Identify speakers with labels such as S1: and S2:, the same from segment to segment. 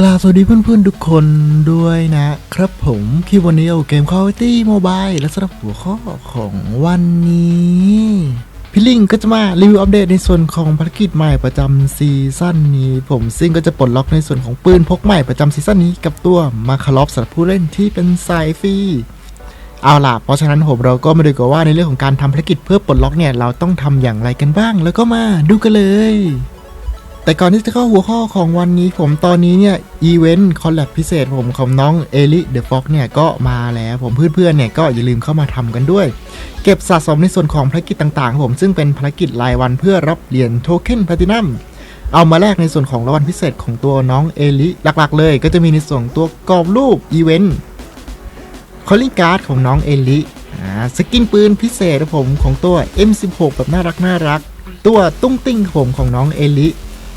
S1: กราบสวัสดีเพื่อนๆทุกคนด้วยนะครับผมคลิปวันนี้เอาเกม Call of Duty Mobile และสำหรับหัวข้อของวันนี้พี่ลิงก็จะมารีวิวอัปเดตในส่วนของภารกิจใหม่ประจำซีซั่นนี้ ผมซึ่งก็จะปลดล็อกในส่วนของปืนพกใหม่ประจำซีซั่นนี้กับตัวมาคาร์ลอฟสำหรับผู้เล่นที่เป็นสายฟรีเอาล่ะ เพราะฉะนั้นผมเราก็มาดูกันว่าในเรื่องของการทำภารกิจเพื่อปลดล็อกเนี่ยเราต้องทำอย่างไรกันบ้าง แล้วก็มาดูกันเลย แต่ก่อนที่จะเข้าหัวข้อของวันนี้ผมตอนนี้เนี่ยอีเวนต์คอลแลบพิเศษผมของน้องเอลิเดอะฟ็อกเนี่ยก็มาแล้วผมเพื่อนๆเนี่ยก็อย่าลืมเข้ามาทำกันด้วย เก็บสะสมในส่วนของภารกิจต่างๆ ผมซึ่งเป็นภารกิจรายวันเพื่อรับเหรียญโทเค็นแพลตินัมเอามาแลกในส่วนของรางวัลพิเศษของตัวน้องเอลิหลักๆ เลย ก็จะมีในส่วนตัวกรอบรูปอีเวนต์คอลลิ่งการ์ดของน้องเอลิสกินปืนพิเศษผมของตัว M16 แบบน่ารักน่ารัก ตัวตุ้งติ้งผมของน้องเอลิ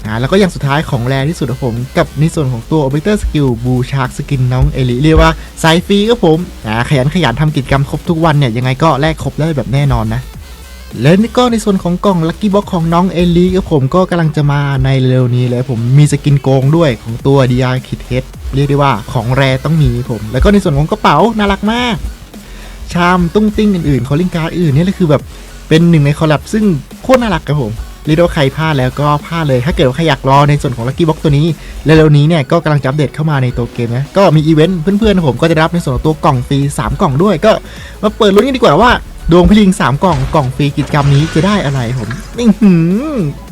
S1: อ่าแล้วก็อย่างสุดท้ายของแรที่สุดครับผมกับในส่วนของตัว Objector Skill บูชาร์กสกินน้องเอลิเรียกว่าสายฟรีครับผมอ่าขยันขยันทำกิจกรรมครบทุกวันเนี่ยยังไงก็แลกครบได้แบบแน่นอนนะและนี่ก็ในส่วนของกล่องลั c กี้บ็อกของน้องเอลีครับผมก็กำลังจะมาในเร็วนี้เลยผมมีสกินโกงด้วยของตัว DR Kit Head เรียกได้ว่าของแรต้องมีผม แล้วก็ในส่วนของกระเป๋าน่ารักมาก ชามตุ้งติ้งอื่นๆคอลลิงการ์ดอื่นนี่แหละคือแบบเป็นหนึ่งในคอลแลบซึ่งโคตรน่ารักครับผม รียกได้ว่าใครพลาดแล้วก็พลาดเลย ถ้าเกิดว่าใครอยากรอในส่วนของลั c กี้บ็อกตัวนี้เร็วๆนี้เนี่ยก็กำลังจะอัปเดตเข้ามาในตัวเกมนะก็มีอีเวนต์เพื่อนๆผมก็จะรับในส่วนของตัวกล่องฟรีสามกล่องด้วย ก็มาเปิดลุ้นกันดีกว่าว่าดวงพลิงสามกล่องกล่องฟรีกิจกรรมนี้จะได้อะไรผมนี่หื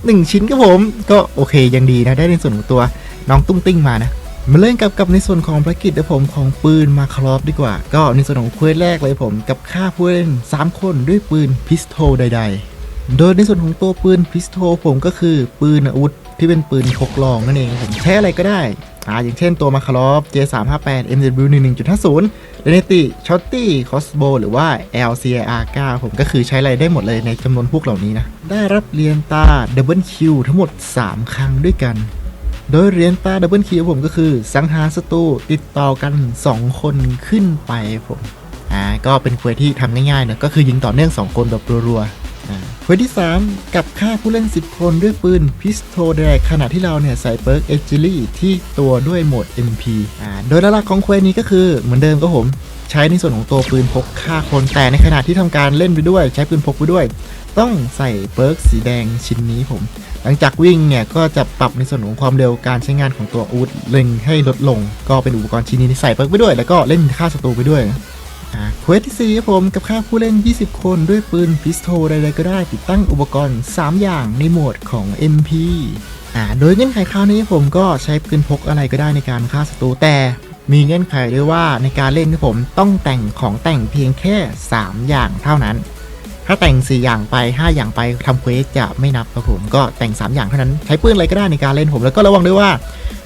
S1: หนึ่งชิ้นครับผม ก็โอเคยังดีนะได้ในส่วนของตัวน้องตุ้งติ้งมานะมาเล่นกับกับในส่วนของภารกิจนะผมของปืนมาครอฟดีกว่า ก็ในส่วนของเควสแรกเลยผม กับฆ่าผู้เล่น3คนด้วยปืนพิสโตใด ๆ โดยในส่วนของตัวปืนพิสโตผมก็คือปืนอาวุธที่เป็นปืนพกลองนั่นเองผมใช้อะไรก็ได้อ่าอย่างเช่นตัวมาคารอฟ J358 MW11.50 เรเนติช็อตตี้คอสโบหรือว่า LCR9 ผมก็คือใช้อะไรได้หมดเลยในจำนวนพวกเหล่านี้นะ ได้รับเรียญตาดับเบิลคิวทั้งหมด 3 ครั้งด้วยกัน โดยเรียญตาดับเบิลคิวผมก็คือ สังหารศัตรูติดต่อกัน 2 คนขึ้นไปผมอ่าก็เป็นเควสที่ทำง่ายๆนะก็คือยิงต่อเนื่อง 2 คนแบบรัวๆ ควสที่ 3 กับฆ่าผู้เล่น 10 คนด้วยปืนพิสโตแดกขณะที่เราเนี่ยใส่เปิร์กเอจิลี่ที่ตัวด้วยโหมด MP อ่าโดยหลักของเควสนี้ก็คือเหมือนเดิมก็ผมใช้ในส่วนของตัวปืนพกฆ่าคนแต่ในขณะที่ทำการเล่นไปด้วย ใช้ปืนพกไปด้วย ต้องใส่เปิร์กสีแดงชิ้นนี้ผม หลังจากวิ่งเนี่ยก็จะปรับในส่วนของความเร็วการใช้งานของตัวอาวุธเล็งให้ลดลง ก็เป็นอุปกรณ์ชิ้นนี้ที่ใส่เปิร์กไปด้วย แล้วก็เล่นฆ่าศัตรูไปด้วย เควสที่ 4 ครับผมกับค่าผู้เล่น 20 คนด้วยปืนพิสโตใดๆก็ได้ติดตั้งอุปกรณ์ 3 อย่างในโหมดของ MP อ่าโดยเงื่อนไขคราวนี้ผมก็ใช้ปืนพกอะไรก็ได้ในการฆ่าศัตรูแต่มีเงื่อนไขด้วยว่าในการเล่นที่ผมต้องแต่งของแต่งเพียงแค่ 3 อย่างเท่านั้น ถ้าแต่ง 4 อย่างไป 5 อย่างไปทำเควสจะไม่นับครับผมก็แต่ง 3 อย่างเท่านั้นใช้ปืนอะไรก็ได้ในการเล่นผมแล้วก็ระวังด้วยว่า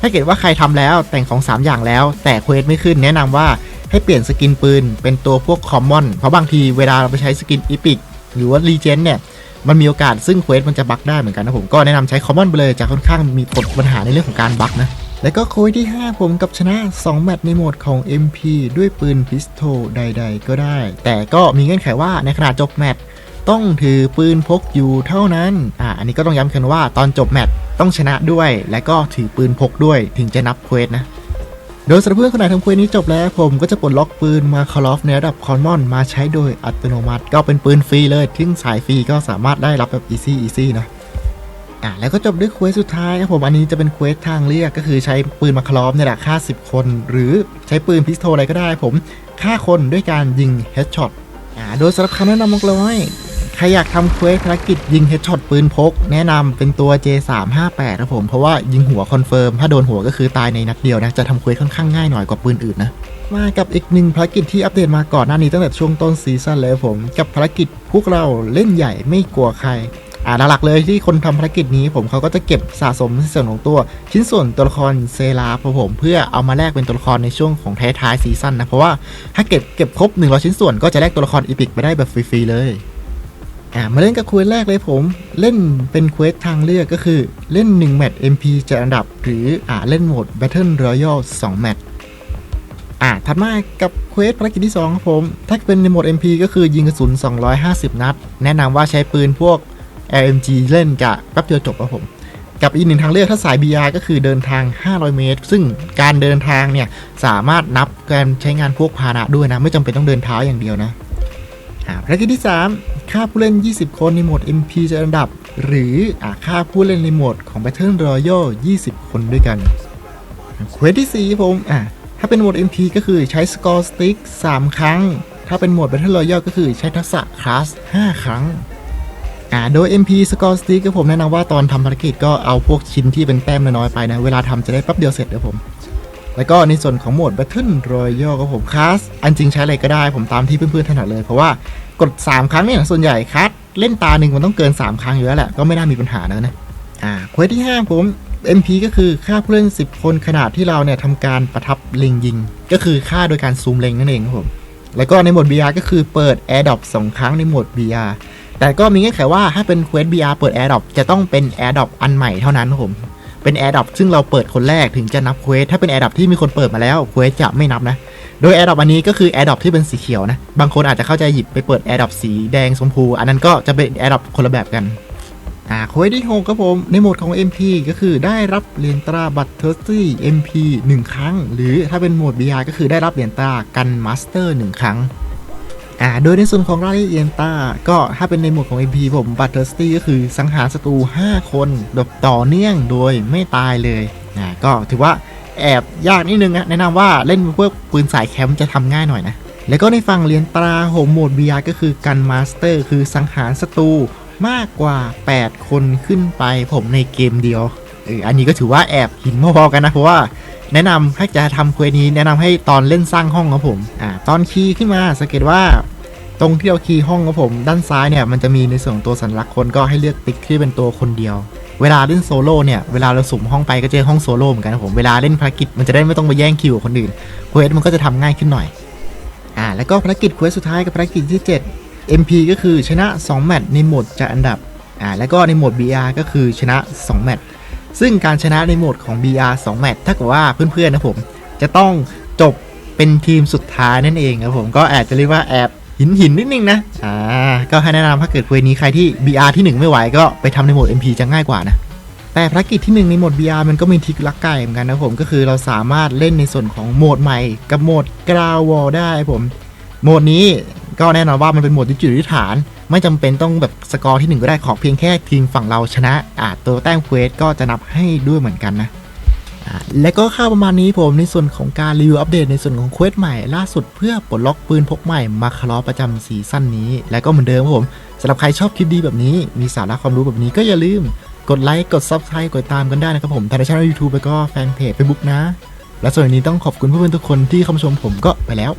S1: ถ้าเกิดว่าใครทำแล้วแต่งของ 3 อย่างแล้ว แต่เควสไม่ขึ้นแนะนำว่า ให้เปลี่ยนสกินปืน เป็นตัวพวกคอมมอน เพราะบางทีเวลาเราไปใช้สกินอีพิกหรือว่ารีเจนเนี่ย มันมีโอกาสซึ่งเควสมันจะบั๊กได้เหมือนกันนะผมก็แนะนำใช้คอมมอนไปเลยจะค่อนข้างมีผลปัญหาในเรื่องของการบั๊กนะ แล้วก็ค้ดที่ 5 ผมกับชนะ 2 แมตช์ในโหมดของ MP ด้วยปืนพิสโตใด ๆ ก็ได้ แต่ก็มีเงื่อนไขว่าในขณะจบแมตช์ต้องถือปืนพกอยู่เท่านั้น อ่า อันนี้ก็ต้องย้ำกันว่าตอนจบแมตช์ต้องชนะด้วย และก็ถือปืนพกด้วยถึงจะนับเควสนะ โดยสำหรับเพื่อนคนไหนทำเควสนี้จบแล้ว ผมก็จะปลดล็อกปืนมาคาร์ลอฟในระดับคอนมอนมาใช้โดยอัตโนมัติ ก็เป็นปืนฟรีเลยทิ้งสายฟรีก็สามารถได้รับแบบอีซี่อีซี่นะอะแล้วก็จบด้วยเควสสุดท้ายครับผมอันนี้จะเป็นเควสทางเลือกก็คือใช้ปืนมาคลอฟเนี่ยแหละฆ่า 10 คน หรือใช้ปืนพิสโตอะไรก็ได้ผมฆ่าคนด้วยการยิงเฮดช็อตอ่าโดยสำหรับคำแนะนำมากเลย ใครอยากทำเควสภารกิจยิงเฮดช็อตปืนพก แนะนำเป็นตัว J358 ครับผม เพราะว่ายิงหัวคอนเฟิร์ม ถ้าโดนหัวก็คือตายในนัดเดียวนะ จะทำเควสค่อนข้างง่ายหน่อยกว่าปืนอื่นนะ มากับอีกหนึ่งภารกิจที่อัปเดตมาก่อนหน้านี้ตั้งแต่ช่วงต้นซีซั่นเลยผม กับภารกิจพวกเราเล่นใหญ่ไม่กลัวใครอ่าหลักๆเลยที่คนทำภารกิจนี้ผมเขาก็จะเก็บสะสมในส่วนของตัว ชิ้นส่วนตัวละครเซราผม เพื่อเอามาแลกเป็นตัวละครในช่วงของท้ายๆซีซั่นนะเพราะว่าถ้าเก็บเก็บครบ100ชิ้นส่วนก็จะแลกตัวละครอีพิกไปได้แบบฟรีๆเลย อ่ามาเล่นกับเควสแรกเลยผม เล่นเป็นเควสทางเลือกก็คือเล่น 1 แมตช์ MP จะอันดับ หรืออ่าเล่นโหมด Battle Royale 2 แมตช์อ่าถัดมากับเควสภารกิจที่ 2 ครับผม ถ้าเป็นในโหมด MP ก็คือยิงกระสุน 250 นัด แนะนำว่าใช้ปืนพวก LMG เล่นกะแป๊บเดียวจบครับผม กับอีกหนึ่งทางเลือกถ้าสาย BR ก็คือเดินทาง 500 เมตร ซึ่งการเดินทางเนี่ยสามารถนับการใช้งานพวกพาหนะด้วยนะ ไม่จำเป็นต้องเดินเท้าอย่างเดียวนะอ่าภารกิจที่ 3 ค่าผู้เล่น 20 คนในโหมด MP จะอันดับ หรืออค่าผู้เล่นในโหมดของ Battle Royale 20 คนด้วยกันเควสที่ 4 ผมอ่าถ้าเป็นโหมด MP ก็คือใช้สกอร์สติ๊ก3 ครั้ง ถ้าเป็นโหมด Battle Royale ก็คือใช้ทักษะคลาส 5 ครั้งอ่าโดย MP Score Stick ก็ผมแนะนำว่าตอนทำภารกิจก็เอาพวกชิ้นที่เป็นแต้มน้อยๆไปนะ เวลาทำจะได้แป๊บเดียวเสร็จเดี๋ยวผม แล้วก็ในส่วนของโหมด Battle Royale ก็ผมคลาสอันจริงใช้อะไรก็ได้ผมตามที่เพื่อนๆถนัดเลย เพราะว่ากด 3 ครั้งเนี่ยส่วนใหญ่คัสเล่นตาหนึ่งมันต้องเกิน 3 ครั้งอยู่แล้วแหละ ก็ไม่น่ามีปัญหานะนะ อ่าเควสที่ 5 ผม MP ก็คือค่าผู้เล่น 10 คนขนาดที่เราเนี่ยทำการประทับเล็งยิง ก็คือค่าโดยการซูมเล็งนั่นเองครับผมแล้วก็ในโหมด BR ก็คือเปิด Air Drop 2 ครั้งในโหมด BR แต่ก็มีเงื่อนไขว่าถ้าเป็น Quest BR เปิด Air Drop จะต้องเป็น Air Drop อันใหม่เท่านั้นครับผม เป็น Air Drop ซึ่งเราเปิดคนแรกถึงจะนับ Quest ถ้าเป็น Air Drop ที่มีคนเปิดมาแล้ว Quest จะไม่นับนะ โดย Air Drop อันนี้ก็คือ Air Drop ที่เป็นสีเขียวนะ บางคนอาจจะเข้าใจหยิบไปเปิด Air Drop สีแดงชมพู อันนั้นก็จะเป็น Air Drop คนละแบบกันอ่าเควสที่6ครับผม ในโหมดของ MP ก็คือได้รับเหรียญตราบัตรเทอร์ซี่ MP 1 ครั้ง หรือถ้าเป็นโหมด BR ก็คือได้รับเหรียญตรากันมาสเตอร์ 1 ครั้ง อ่าโดยในส่วนของรายละเอียดตาก็ถ้าเป็นในโหมดของ MP ผมบัตเทอร์สตี้ก็คือสังหารศัตรู 5 คนแบบต่อเนื่องโดยไม่ตายเลยอ่าก็ถือว่าแอบยากนิดนึงนะแนะนำว่าเล่นพวกปืนสายแคมป์จะทำง่ายหน่อยนะ แล้วก็ในฝั่งเรียญตราโหมโหมด BR ก็คือกันมาสเตอร์ คือสังหารศัตรูมากกว่า 8 คนขึ้นไปผมในเกมเดียวเอออันนี้ก็ถือว่าแอบหินพอๆกันนะ เพราะว่าแนะนำถ้าจะทำเควสนี้แนะนำให้ตอนเล่นสร้างห้องครับผมอ่าตอนคีย์ขึ้นมาสังเกตว่า ตรงที่เราคีย์ห้องครับผมด้านซ้ายเนี่ยมันจะมีในส่วนของตัวสัญลักษณ์คนก็ให้เลือกติ๊กที่เป็นตัวคนเดียว เวลาเล่นโซโล่เนี่ยเวลาเราสุ่มห้องไปก็เจอห้องโซโล่เหมือนกันครับผมเวลาเล่นภารกิจมันจะได้ไม่ต้องไปแย่งคิวกับคนอื่นเควสมันก็จะทำง่ายขึ้นหน่อยอ่าแล้วก็ภารกิจเควสสุดท้ายกับภารกิจที่ 7 MP ก็คือชนะ2แมตช์ในโหมดจะอันดับอ่าแล้วก็ในโหมด BR ก็คือชนะ2แมตช์ซึ่งการชนะในโหมดของ BR 2แมตช์ถ้าเกิดว่าเพื่อนๆนะผมจะต้องจบเป็นทีมสุดท้ายนั่นเองครับผมก็แอบจะเรียกว่าแอบ หินหินนิดนึงนะ อ่า ก็ให้แนะนำถ้าเกิดเควนี้ใครที่ BR ที่ 1 ไม่ไหวก็ไปทำในโหมด MP จะง่ายกว่านะ แต่ภารกิจที่ 1 ในโหมด BR มันก็มีทิกลักไก่เหมือนกันนะผม ก็คือเราสามารถเล่นในส่วนของโหมดใหม่ กับโหมดกราววอลได้ผม โหมดนี้ก็แน่นอนว่ามันเป็นโหมดที่จุดที่ฐาน ไม่จำเป็นต้องแบบสกอร์ที่ 1 ก็ได้ขอเพียงแค่ทีมฝั่งเราชนะอาตัวแต้มเควสก็จะนับให้ด้วยเหมือนกันนะ และก็ข่าวประมาณนี้ผมในส่วนของการรีวิวอัปเดตในส่วนของเควสใหม่ล่าสุดเพื่อปลดล็อกปืนพกใหม่มาคลอประจำซีซั่นนี้ และก็เหมือนเดิมครับผมสำหรับใครชอบคลิปดีแบบนี้มีสาระความรู้แบบนี้ก็อย่าลืมกดไลค์กด Subscribe กดตามกันได้นะครับผมทางช่องยูทูบแล้วก็แฟนเพจเฟซบุ๊กนะ และส่วนนี้ต้องขอบคุณเพื่อนๆทุกคนที่เข้ามาชมผมก็ไปแล้ว